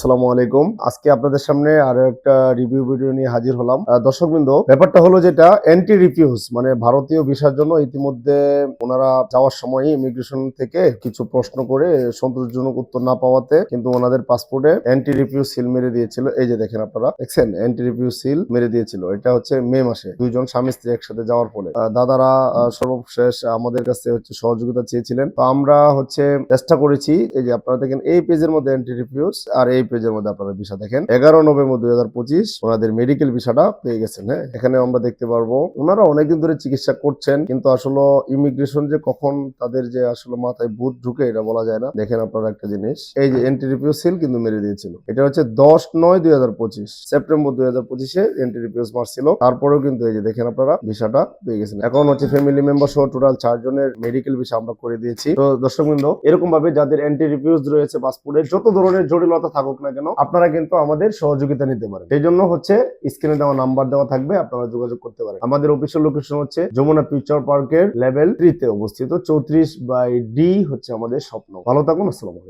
আসসালামু আলাইকুম। আজকে আপনাদের সামনে আরও একটা রিভিউ ভিডিও নিয়ে হাজির হলাম। দর্শকবৃন্দ, ব্যাপারটা হলো যেটা অ্যান্টি রিফিউজ মানে ভারতীয় ভিসার জন্য ইতিমধ্যে ওনারা যাওয়ার সময় ইমিগ্রেশন থেকে কিছু প্রশ্ন করে সন্তোষজনক উত্তর না পাওয়াতে কিন্তু ওনাদের পাসপোর্টে অ্যান্টি রিফিউজ সিল মেরে দিয়েছিল। এই যে দেখেন আপনারা, দেখছেন? অ্যান্টি রিফিউজ সিল মেরে দিয়েছিল। এটা হচ্ছে মে মাসে। দুইজন স্বামী স্ত্রী একসাথে যাওয়ার ফলে। দাদারা সর্বশেষ আমাদের কাছে হচ্ছে সহযোগিতা চেয়েছিলেন। তো আমরা হচ্ছে চেষ্টা করেছি, এই যে আপনারা দেখেন, এই পেজের মধ্যে এন্ট্রি রিভিউস আর এই পেজের মধ্যে আপনারা ভিসা দেখেন। এগারো নভেম্বর দুই হাজার পঁচিশ ওনাদের মেডিকেল ভিসাটা পেয়ে গেছেন হ্যাঁ? এখানে আমরা দেখতে পারব, ওনারা অনেকদিন ধরে চিকিৎসা করছেন, কিন্তু আসলে ইমিগ্রেশন যে কখন তাদের যে আসলে মাথায় ভূত ঢুকে এটা বলা যায় না। দেখেন আপনারা একটা জিনিস, এই যে এন্ট্রি রিভিউ সিল কিন্তু মেরে দিয়েছিল। এটা হচ্ছে দশ নয় দুই হাজার পঁচিশ, সেপ্টেম্বর দুই হাজার পঁচিশে এন্ট্রি রিভিউস মারছিল তারপরেও কিন্তু এই যে দেখেন আপনারা, ভিসাটা পেয়ে গেছেন। এখন হচ্ছে ফ্যামিলি মেম্বার সহ টোটাল চারজনের মেডিকেল ভিসা আমরা করে দিয়েছি। তো দর্শকবৃন্দ এরকম ভাবে যাদের অ্যান্টি রিভিউজ রয়েছে পাসপোর্টে যত ধরনের জটিলতা থাকুক না কেন, আপনারা কিন্তু আমাদের সহযোগিতা নিতে পারেন। সেই জন্য হচ্ছে স্ক্রিনে দেওয়া নাম্বার দেওয়া থাকবে, আপনারা যোগাযোগ করতে পারেন। আমাদের অফিসিয়াল লোকেশন হচ্ছে যমুনা ফিউচার পার্কের লেভেল থ্রিতে অবস্থিত, চৌত্রিশ বাই ডি হচ্ছে আমাদের স্বপ্ন। ভালো থাকুন, আসসালামু আলাইকুম।